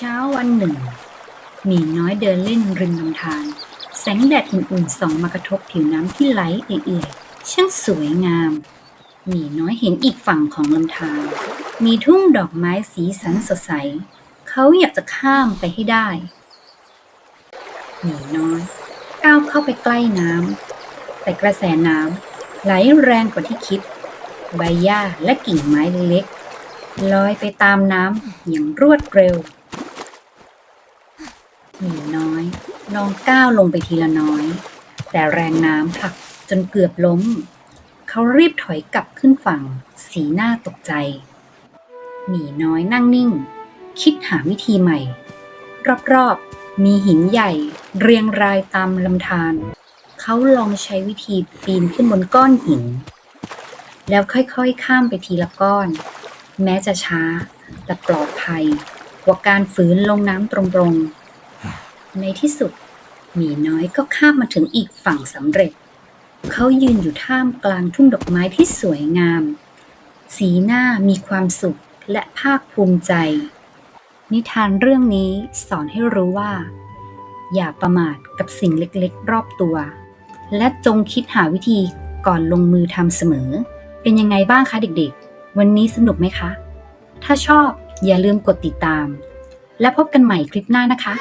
เช้าวันหนึ่งหมีน้อยเดินเล่นริมลำธารแสงแดดอุ่นๆส่องมากระทบผิวน้ำที่ไหลเอื่อยๆช่างสวยงามหมีน้อยเห็นอีกฝั่งของลำธารมีทุ่งดอกไม้สีสันสดใส เขาอยากจะข้ามไปให้ได้หมีน้อยก้าวเข้าไปใกล้น้ำแต่กระแสน้ำไหลแรงกว่าที่คิด ใบหญ้าและกิ่งไม้เล็กๆลอยไปตามน้ำอย่างรวดเร็ว หมีน้อยลองก้าวลงไปทีละน้อย แต่แรงน้ำผลักจนเกือบล้ม เขารีบถอยกลับขึ้นฝั่ง สีหน้าตกใจ หมีน้อยนั่งนิ่ง คิดหาวิธีใหม่ รอบๆ มีหินใหญ่เรียงรายตามลำธารเขาลองใช้วิธีปีนขึ้นบนก้อนหิน แล้วค่อยๆ ข้ามไปทีละก้อน แม้จะช้าแต่ปลอดภัยกว่าการฝืนลงน้ำตรงๆ ในที่สุดหมีน้อยก็ข้ามมาถึงอีกฝั่งสำเร็จ เขายืนอยู่ท่ามกลางทุ่งดอกไม้ที่สวยงาม สีหน้ามีความสุขและภาคภูมิใจ นิทานเรื่องนี้สอนให้รู้ว่า อย่าประมาทกับสิ่งเล็กๆ รอบตัว และจงคิดหาวิธีก่อนลงมือทำเสมอ เป็นยังไงบ้างคะเด็กๆ วันนี้สนุกไหมคะ ถ้าชอบอย่าลืมกดติดตาม และพบกันใหม่คลิปหน้านะคะ